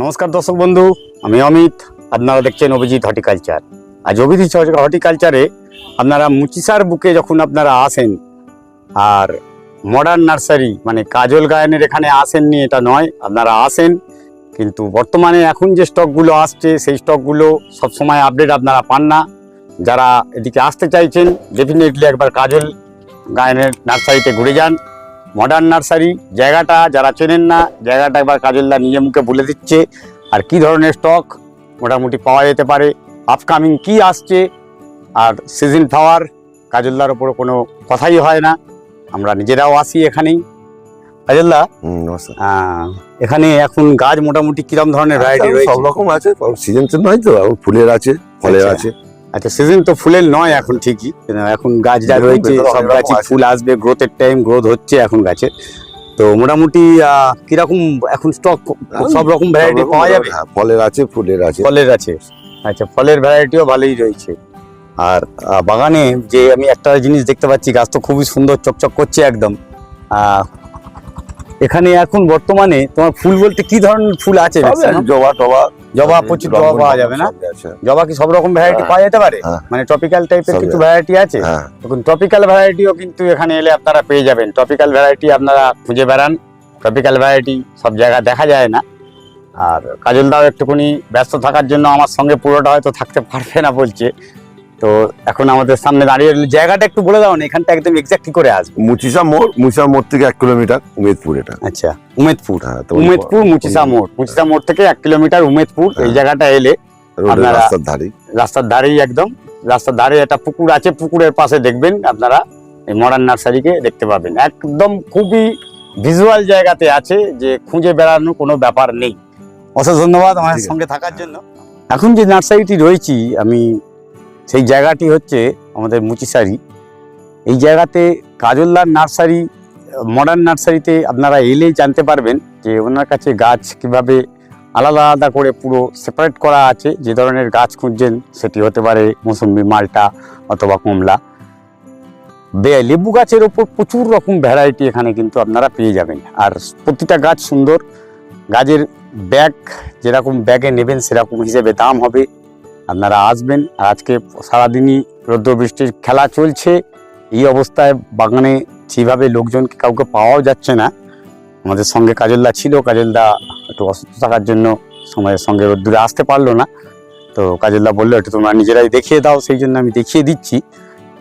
নমস্কার দর্শক বন্ধু, আমি অমিত, আপনারা দেখছেন অভিজিৎ হর্টিকালচার। আজ অভিজিৎ হর্টিকালচারে আপনারা মুচিসার বুকে যখন আপনারা আসেন, আর মডার্ন নার্সারি মানে কাজল গায়নের এখানে আসেননি, এটা নয়, আপনারা আসেন, কিন্তু বর্তমানে এখন যে স্টকগুলো আসছে, সেই স্টকগুলো সবসময় আপডেট আপনারা পান না। যারা এদিকে আসতে চাইছেন ডেফিনেটলি একবার কাজল গায়নের নার্সারিতে ঘুরে যান। মডার্ন নার্সারি জায়গাটা যারা চেনেন না জায়গাটা একবার কাজলদা নিজে মুখে বলে দিচ্ছে। আর কি ধরনের স্টক মোটামুটি পাওয়া যেতে পারে। আপকামিং কি আসছে? আর সিজন ফ্লাওয়ার কাজলদার ওপর কোনো কথাই হয় না। আমরা নিজেরাও আসি এখানেই। কাজলদা এখানে এখন গাছ মোটামুটি কিরম ধরনের ভ্যারাইটি রয়েছে? সব রকম আছে সিজন নয় তো ফুলের আছে ফলের আচ্ছা। আছে। আচ্ছা সিজন তো ফুলের নয় এখন ঠিকই। এখন গাছ যা রয়েছে সব গাছই ফুল আসবে গ্রোথের টাইম গ্রোথ হচ্ছে এখন গাছে। তো মোটামুটি কীরকম এখন স্টক সব রকম ভ্যারাইটি পাওয়া যাবে? হ্যাঁ, ফলের আছে ফুলের আছে। ফলের আছে। আচ্ছা ফলের ভ্যারাইটিও ভালোই রয়েছে। আর বাগানে যে আমি একটা জিনিস দেখতে পাচ্ছি গাছ তো খুবই সুন্দর চকচক করছে একদম। এখানে এখন বর্তমানে তোমার ফুল বলতে কি ধরনের ফুল আছে? জবা টবা। জবা প্রচুর জবা পাওয়া যাবে না? জবা কি সব রকম ভ্যারাইটি। পাওয়া যেতে পারে? হ্যাঁ। মানে টপিক্যাল টাইপের কিছু ভ্যারাইটি আছে? এখন টপিক্যাল ভ্যারাইটিও কিন্তু এখানে এলে আপনারা পেয়ে যাবেন। টপিক্যাল ভ্যারাইটি আপনারা খুঁজে বেড়ান। টপিক্যাল ভ্যারাইটি সব জায়গায় দেখা যায় না। আর কাজলদাও একটুখানি ব্যস্ত থাকার জন্য আমার সঙ্গে পুরোটা হয়তো থাকতে পারবে না বলছে। তো এখন আমাদের সামনে দাঁড়িয়ে জায়গাটা একটু বলে দাও না এখানটা একদম এক্সাক্ট কি করে আসবে? মুচিসা মোড় মুচিসা মোড় থেকে এক কিলোমিটার উমেদপুর এটা। আচ্ছা উমেদপুর। হ্যাঁ তো উমেদপুর মুচিসা মোড়। মুচিসা মোড় থেকে এক কিলোমিটার উমেদপুর। এই হ্যাঁ। জায়গাটা এলে রাস্তার ধারে রাস্তার ধারেই একদম। রাস্তার ধারে একটা পুকুর আছে পুকুরের পাশে দেখবেন আপনারা এই মডার্ন নার্সারিকে দেখতে পাবেন। একদম খুবই ভিজুয়াল জায়গাতে আছে যে খুঁজে বেড়ানোর কোনো ব্যাপার নেই। অশেষ ধন্যবাদ আমার সঙ্গে থাকার জন্য। এখন যে নার্সারিটি রয়েছি আমি সেই জায়গাটি হচ্ছে আমাদের মুচিসারি এই জায়গাতে কাজলদার নার্সারি মডার্ন নার্সারিতে আপনারা এলেই জানতে পারবেন যে ওনার কাছে গাছ কীভাবে আলাদা আলাদা করে পুরো সেপারেট করা আছে, যে ধরনের গাছ খুঁজছেন সেটি হতে পারে মৌসুম্বি মালটা অথবা কমলা। বে- লেবু গাছের ওপর প্রচুর রকম ভ্যারাইটি এখানে কিন্তু আপনারা পেয়ে যাবেন। আর প্রতিটা গাছ সুন্দর। গাছের ব্যাগ যেরকম ব্যাগে নেবেন সেরকম হিসেবে দাম হবে। আপনারা আসবেন। আজকে সারাদিনই রৌদ্র বৃষ্টির খেলা চলছে। এই অবস্থায় বাগানে যেভাবে লোকজনকে কাউকে পাওয়াও যাচ্ছে না। আমাদের সঙ্গে কাজলদা ছিল। কাজলদা একটু অসুস্থ থাকার জন্য সময়ের সঙ্গে রোদ্দুরে আসতে পারল না। তো কাজলদা বলল, একটু তোমরা নিজেরাই দেখিয়ে দাও, সেই জন্য আমি দেখিয়ে দিচ্ছি।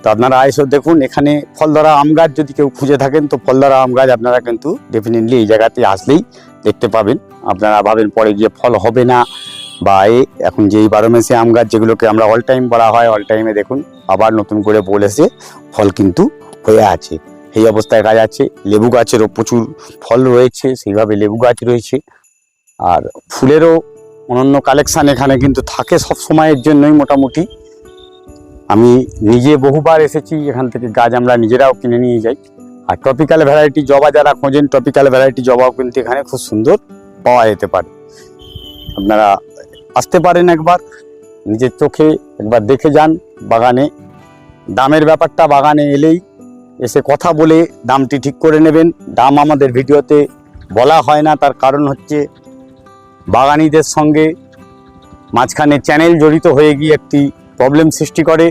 তো আপনারা এসে দেখুন, এখানে ফলধরা আম গাছ যদি কেউ খুঁজে থাকেন, তো ফলধরা আম গাছ আপনারা কিন্তু ডেফিনেটলি এই জায়গাতে আসলেই দেখতে পাবেন। আপনারা ভাবেন পরে গিয়ে ফল হবে না। বা এখন যেই বারো মাসে আম গাছ যেগুলোকে আমরা অল টাইম বলা হয় অল টাইমে দেখুন আবার নতুন করে বলেছে ফল কিন্তু হয়ে আছে। এই অবস্থায় গাছ আছে, লেবু গাছেরও প্রচুর ফল রয়েছে, সেইভাবে লেবু গাছ রয়েছে। আর ফুলেরও অনন্য কালেকশান এখানে কিন্তু থাকে সব সময়ের জন্যই মোটামুটি। আমি নিজে বহুবার এসেছি, এখান থেকে গাছ আমরা নিজেরাও কিনে নিয়ে যাই। আর ট্রপিক্যাল ভ্যারাইটি জবা যারা খোঁজেন ট্রপিক্যাল ভ্যারাইটি জবাও কিন্তু এখানে খুব সুন্দর পাওয়া যেতে পারে। আপনারা আসতে পারেন একবার, নিজের চোখে একবার দেখে যান বাগানে। দামের ব্যাপারটা বাগানে এলেই এসে কথা বলে দামটি ঠিক করে নেবেন। দাম আমাদের ভিডিওতে বলা হয় না, তার কারণ হচ্ছে বাগানিদের সঙ্গে মাঝখানে চ্যানেল জড়িত হয়ে গিয়ে একটি প্রবলেম সৃষ্টি করে।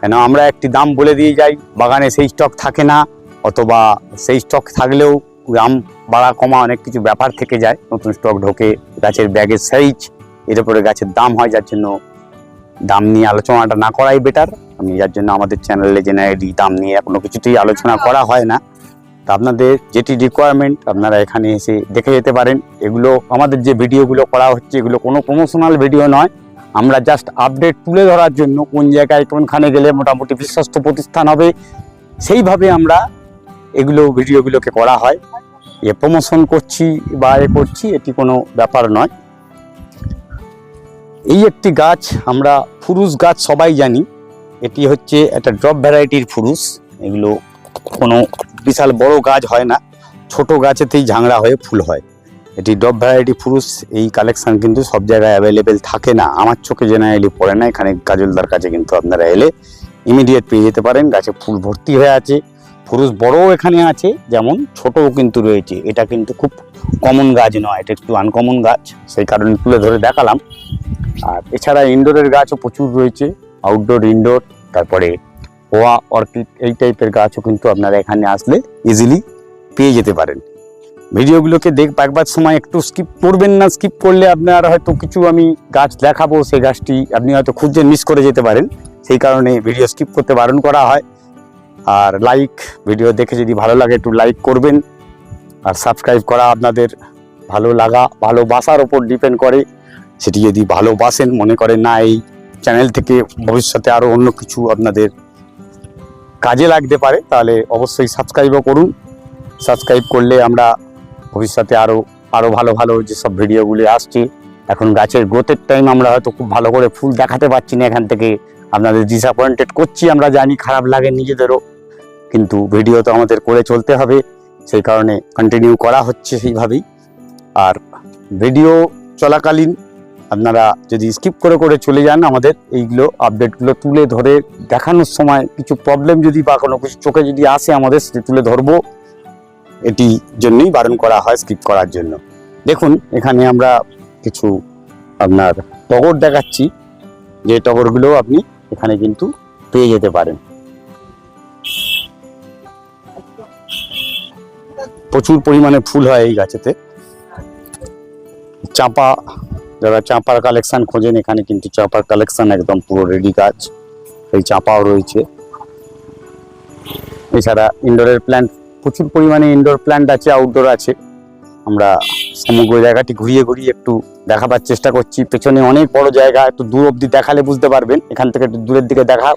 কেন আমরা একটি দাম বলে দিয়ে যাই, বাগানে সেই স্টক থাকে না, অথবা সেই স্টক থাকলেও দাম বাড়া কমা অনেক কিছু ব্যাপার থেকে যায়। নতুন স্টক ঢোকে, গাছের ব্যাগের সাইজ এর উপরে গাছের দাম হয়, যার জন্য দাম নিয়ে আলোচনাটা না করাই বেটার আমি যার জন্য আমাদের চ্যানেলে জেনারেলি দাম নিয়ে কোনো কিছুতেই আলোচনা করা হয় না। তা আপনাদের যেটি রিকোয়ারমেন্ট আপনারা এখানে এসে দেখে যেতে পারেন। এগুলো আমাদের যে ভিডিওগুলো করা হচ্ছে, এগুলো কোনো প্রমোশনাল ভিডিও নয়। আমরা জাস্ট আপডেট তুলে ধরার জন্য কোন জায়গায় কোনখানে গেলে মোটামুটি বিশ্বস্ত প্রতিষ্ঠান হবে, সেইভাবে আমরা এগুলো ভিডিওগুলোকে করা হয়। এ প্রমোশন করছি বা এ করছি, এটি কোনো ব্যাপার নয়। এই একটি গাছ আমরা ফুরুস গাছ সবাই জানি। এটি হচ্ছে একটা ড্রপ ভ্যারাইটির ফুরুস। এগুলো কোনো বিশাল বড় গাছ হয় না। ছোট গাছেতেই ঝাংড়া হয়ে ফুল হয়। এটি ডব ভ্যারাইটি ফুরুস। এই কালেকশান কিন্তু সব জায়গায় অ্যাভেলেবেল থাকে না। আমার চোখে জেনারেলি পড়ে না। এখানে কাজলদার কাছে কিন্তু আপনারা এলে ইমিডিয়েট পেয়ে যেতে পারেন। গাছে ফুল ভর্তি হয়ে আছে। ফুরুস বড়ও এখানে আছে, যেমন ছোটও কিন্তু রয়েছে। এটা কিন্তু খুব কমন গাছ নয়। এটা একটু আনকমন গাছ। সেই কারণে তুলে ধরে দেখালাম। আর এছাড়া ইনডোরের গাছও প্রচুর রয়েছে আউটডোর ইনডোর তারপরে পোয়া অর্কিড এই টাইপের গাছও কিন্তু আপনারা এখানে আসলে ইজিলি পেয়ে যেতে পারেন। ভিডিওগুলোকে দেখ একবার সময় একটু স্কিপ করবেন না স্কিপ করলে আপনার হয়তো কিছু আমি গাছ দেখাবো, সেই গাছটি আপনি হয়তো খুঁজে মিস করে যেতে পারেন। সেই কারণে ভিডিও স্কিপ করতে বারণ করা হয়। আর লাইক ভিডিও দেখে যদি ভালো লাগে একটু লাইক করবেন। আর সাবস্ক্রাইব করা আপনাদের ভালো লাগা, ভালোবাসার ওপর ডিপেন্ড করে। সেটি যদি ভালোবাসেন, মনে করেন, না, এই চ্যানেল থেকে ভবিষ্যতে আরও অন্য কিছু আপনাদের কাজে লাগতে পারে, তাহলে অবশ্যই সাবস্ক্রাইবও করুন। সাবস্ক্রাইব করলে আমরা ভবিষ্যতে আরও আরও ভালো ভালো যেসব ভিডিওগুলি আসছে, এখন গাছের গ্রোথের টাইম আমরা হয়তো খুব ভালো করে ফুল দেখাতে পারছি না এখান থেকে। আপনাদের ডিসঅ্যাপয়েন্টেড করছি, আমরা জানি খারাপ লাগে নিজেদেরও, কিন্তু ভিডিও তো আমাদের করে চলতে হবে। সেই কারণে কন্টিনিউ করা হচ্ছে সেইভাবেই। আর ভিডিও চলাকালীন আপনারা যদি স্কিপ করে করে চলে যান আমাদের এইগুলো আপডেটগুলো তুলে ধরে দেখানোর সময় কিছু প্রবলেম যদি বা কোনো কিছু চোখে যদি আসে আমাদের সেটি তুলে ধরবো। এটি জন্যই বারণ করা হয় স্কিপ করার জন্য। দেখুন, এখানে আমরা কিছু আপনার টগর দেখাচ্ছি। যে টগরগুলো আপনি এখানে কিন্তু পেয়ে যেতে পারেন। প্রচুর পরিমাণে ফুল হয় এই গাছেতে। চাঁপা যারা চাঁপার কালেকশন খোঁজেন, এখানে কিন্তু চাঁপার কালেকশন একদম পুরো রেডি গাছ এই চাঁপাও রয়েছে। এছাড়া ইনডোরের প্ল্যান্ট প্রচুর পরিমাণে ইনডোর প্ল্যান্ট আছে আউটডোর আছে। আমরা সমগ্র জায়গাটি ঘুরিয়ে ঘুরিয়ে একটু দেখাবার চেষ্টা করছি। পেছনে অনেক বড় জায়গা, একটু দূর অবধি দেখালে বুঝতে পারবেন। এখান থেকে একটু দূরের দিকে দেখা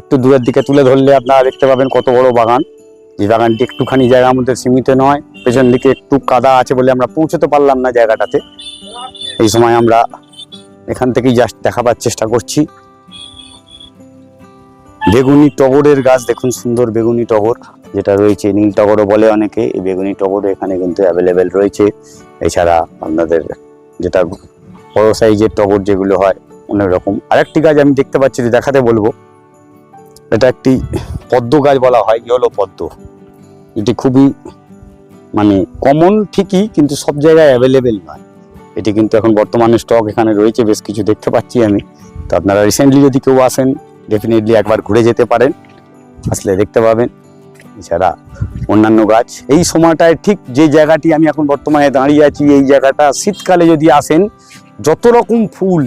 একটু দূরের দিকে তুলে ধরলে আপনারা দেখতে পাবেন কত বড় বাগান। যে বাগানটি একটুখানি জায়গার মধ্যে সীমিত নয়, পেছন দিকে একটু কাদা আছে বলে আমরা পৌঁছতে পারলাম না জায়গাটাতে। এই সময় আমরা এখান থেকেই জাস্ট দেখাবার চেষ্টা করছি। বেগুনি টগরের গাছ, দেখুন সুন্দর বেগুনি টগর, যেটা রয়েছে, নীল টগরও বলে অনেকে, এই বেগুনি টগরও এখানে কিন্তু অ্যাভেলেবেল রয়েছে। এছাড়া আপনাদের যেটা বড় সাইজের টগর যেগুলো হয়, অনেক রকম। আরেকটি গাছ আমি দেখতে পাচ্ছি দেখাতে বলব। এটা একটি পদ্ম গাছ বলা হয়, ইয়েলো পদ্ম। এটি খুবই মানে কমন ঠিকই, কিন্তু সব জায়গায় অ্যাভেলেবেল নয়। এটি কিন্তু এখন বর্তমানে স্টক এখানে রয়েছে, বেশ কিছু দেখতে পাচ্ছি আমি। তো আপনারা রিসেন্টলি যদি কেউ আসেন ডেফিনেটলি একবার ঘুরে যেতে পারেন, আসলে দেখতে পাবেন। এছাড়া অন্যান্য গাছ, এই সময়টায় ঠিক যে জায়গাটি আমি এখন বর্তমানে দাঁড়িয়ে আছি, এই জায়গাটা শীতকালে যদি আসেন, যত রকম ফুল,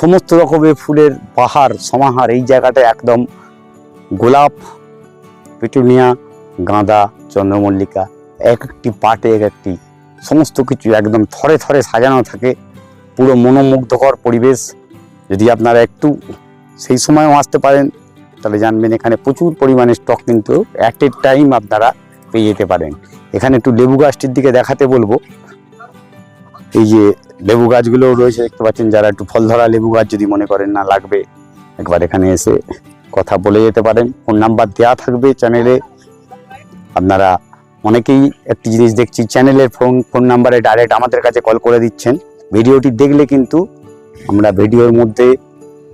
সমস্ত রকমের ফুলের পাহাড়, সমাহার, এই জায়গাটা একদম গোলাপ, পিটুনিয়া, গাঁদা, চন্দ্রমল্লিকা এক একটি পাটে এক একটি সমস্ত কিছু একদম থরে থরে সাজানো থাকে, পুরো মনোমুগ্ধকর পরিবেশ। যদি আপনারা একটু সেই সময়ও আসতে পারেন, তাহলে জানবেন এখানে প্রচুর পরিমাণে স্টক কিন্তু অ্যাট এ টাইম আপনারা পেয়ে যেতে পারেন। এখানে একটু লেবু গাছটির দিকে দেখাতে বলব। এই যে লেবু গাছগুলো রয়েছে, দেখতে পাচ্ছেন যারা একটু ফল ধরা লেবু গাছ যদি মনে করেন না লাগবে, একবার এখানে এসে কথা বলে যেতে পারেন। ফোন নাম্বার দেওয়া থাকবে চ্যানেলে। আপনারা অনেকেই একটি জিনিস দেখছি, চ্যানেলের ফোন ফোন নাম্বারে ডাইরেক্ট আমাদের কাছে কল করে দিচ্ছেন। ভিডিওটি দেখলে কিন্তু আমরা ভিডিওর মধ্যে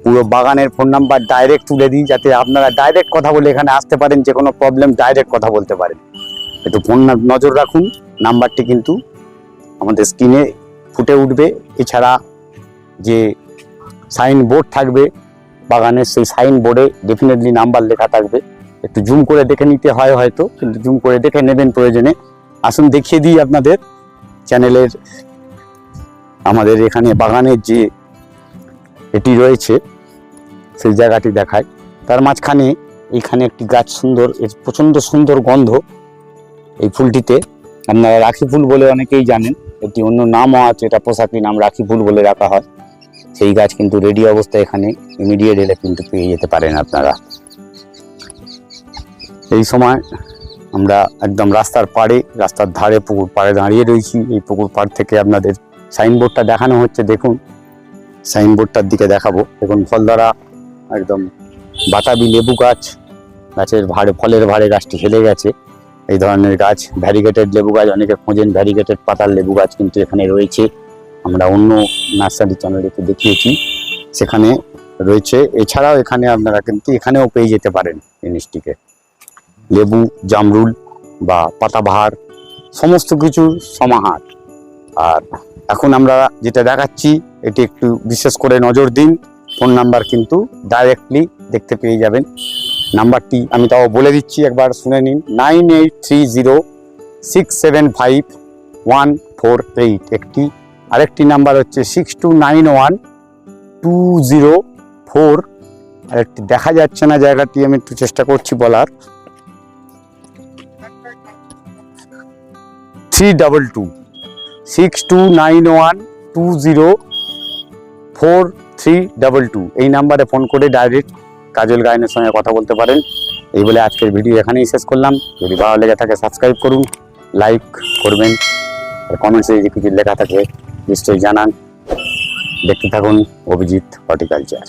পুরো বাগানের ফোন নাম্বার ডাইরেক্ট তুলে দিই, যাতে আপনারা ডাইরেক্ট কথা বলে এখানে আসতে পারেন, যে কোনো প্রবলেম ডাইরেক্ট কথা বলতে পারেন। একটু ফোন নজর রাখুন, নাম্বারটি কিন্তু আমাদের স্ক্রিনে ফুটে উঠবে। এছাড়া যে সাইন বোর্ড থাকবে, বাগানের সেই সাইন বোর্ডে ডেফিনেটলি নাম্বার লেখা থাকবে। একটু জুম করে দেখে নিতে হয় হয়তো, কিন্তু জুম করে দেখে নেবেন প্রয়োজনে। আসুন দেখিয়ে দিই আপনাদের চ্যানেলের, আমাদের এখানে বাগানের যে এটি রয়েছে, সেই জায়গাটি দেখায়। তার মাঝখানে এখানে একটি গাছ সুন্দর, এর প্রচণ্ড সুন্দর গন্ধ এই ফুলটিতে। আপনারা রাখি ফুল বলে অনেকেই জানেন, এটি অন্য নামও আছে, এটা পোশাকি নাম রাখি ফুল বলে রাখা হয়। সেই গাছ কিন্তু রেডি অবস্থায় এখানে ইমিডিয়েট এলে কিন্তু পেয়ে যেতে পারেন আপনারা। এই সময় আমরা একদম রাস্তার পাড়ে, রাস্তার ধারে পুকুর পাড়ে দাঁড়িয়ে রয়েছি। এই পুকুর পাড় থেকে আপনাদের সাইনবোর্ডটা দেখানো হচ্ছে, দেখুন। সাইনবোর্ডটার দিকে দেখাবো। দেখুন, ফলদারা একদম বাতাবি লেবু গাছ, গাছের ভাড়ে, ফলের ভাড়ে গাছটি হেলে গেছে। এই ধরনের গাছ ভ্যারিগেটেড লেবু গাছ, অনেকে খোঁজেন ভ্যারিগেটেড পাতার লেবু গাছ কিন্তু এখানে রয়েছে। আমরা অন্য নার্সারি চ্যানেলেতে দেখিয়েছি। সেখানে রয়েছে। এছাড়াও এখানে আপনারা কিন্তু এখানেও পেয়ে যেতে পারেন জিনিসটিকে। লেবু, জামরুল বা পাতাবাহার, সমস্ত কিছু সমাহার। আর এখন আমরা যেটা দেখাচ্ছি, এটি একটু বিশেষ করে নজর দিন। ফোন নাম্বার কিন্তু ডাইরেক্টলি দেখতে পেয়ে যাবেন। নাম্বারটি আমি তাও বলে দিচ্ছি, একবার শুনে নিন। Nine eight three zero six seven five one four eight. একটি, আরেকটি নাম্বার হচ্ছে six two nine one two zero four. আরেকটি দেখা যাচ্ছে না জায়গাটি, আমি একটু চেষ্টা করছি বলার। Three double two six two nine one two zero four three double two এই নাম্বারে ফোন করে ডাইরেক্ট কাজল গায়নের সঙ্গে কথা বলতে পারেন। এই বলে আজকের ভিডিও এখানেই শেষ করলাম। যদি ভালো লেগে থাকে সাবস্ক্রাইব করুন লাইক করবেন, আর কমেন্টসে যদি কিছু লেখা থাকে, নিশ্চয়ই জানান। দেখতে থাকুন অভিজিৎ হর্টিকালচার